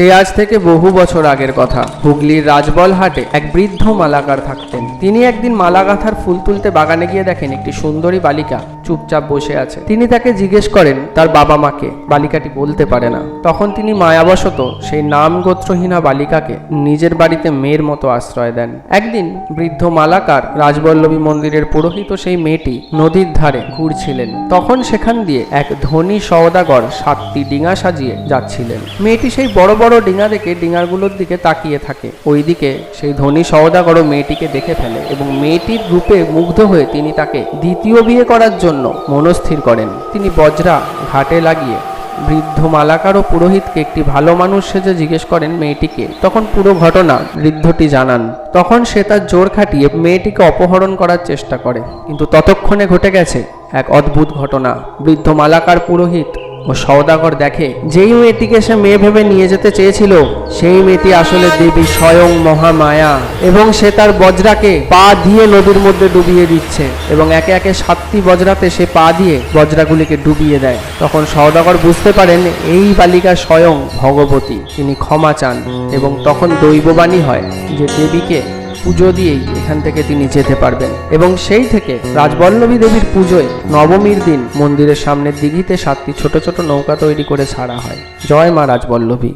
সে আজ থেকে বহু বছর আগের কথা। হুগলির রাজবলহাটে এক বৃদ্ধ মালাকার থাকতেন। তিনি একদিন মালা গাঁথার ফুল তুলতে বাগানে গিয়ে দেখেন একটি সুন্দরী বালিকা চুপচাপ বসে আছে। তিনি তাকে জিজ্ঞেস করেন, তার বাবা মাকে? বালিকাটি বলতে পারে না। তখন তিনি মায়াবশত সেই নাম গোত্রহীনা বালিকাকে নিজের বাড়িতে মেয়ের মতো আশ্রয় দেন। একদিন বৃদ্ধ মালাকার রাজবল্লভী মন্দিরের পুরোহিত সেই মেয়েটি নদীর ধারে ঘুরছিলেন। তখন সেখান দিয়ে এক ধনী সওদাগর সাতটি ডিঙা সাজিয়ে যাচ্ছিলেন। মেয়েটি সেই বড় বড় ডিঙা দেখে ডিঙাগুলোর দিকে তাকিয়ে থাকে। ওইদিকে সেই ধনী সওদাগরও মেয়েটিকে দেখে ফেলে এবং মেয়েটির রূপে মুগ্ধ হয়ে তিনি তাকে দ্বিতীয় বিয়ে করার জন্য মনস্থির করেন। তিনি বজ্রা ঘাটে লাগিয়ে বৃদ্ধ মালাকার ও পুরোহিতকে একটি ভালো মানুষ সেজে জিজ্ঞেস করেন মেয়েটিকে। তখন পুরো ঘটনা বৃদ্ধটি জানান। তখন সে তার জোর খাটিয়ে মেয়েটিকে অপহরণ করার চেষ্টা করে। কিন্তু ততক্ষণে ঘটে গেছে এক অদ্ভুত ঘটনা। বৃদ্ধ মালাকার পুরোহিত ও সওদাগর দেখে, যেই মেয়েটিকে সে মেয়ে ভেবে নিয়ে যেতে চেয়েছিল, সেই মেয়েটি আসলে দেবী স্বয়ং মহামায়া এবং সে তার বজ্রাকে পা দিয়ে নদীর মধ্যে ডুবিয়ে দিচ্ছে এবং একে একে সাতটি বজ্রাতে সে পা দিয়ে বজ্রাগুলিকে ডুবিয়ে দেয়। তখন সওদাগর বুঝতে পারেন, এই বালিকা স্বয়ং ভগবতী, তিনি ক্ষমা চান এবং তখন দৈববাণী হয় যে দেবীকে পুজো দিয়েই এখান থেকে তিনি যেতে পারবেন। এবং সেই থেকে রাজবল্লভী দেবীর পুজোয় নবমীর দিন মন্দিরের সামনের দিঘিতে সাতটি ছোট ছোট নৌকা তৈরি করে ছাড়া হয়। জয় মা রাজবল্লভী।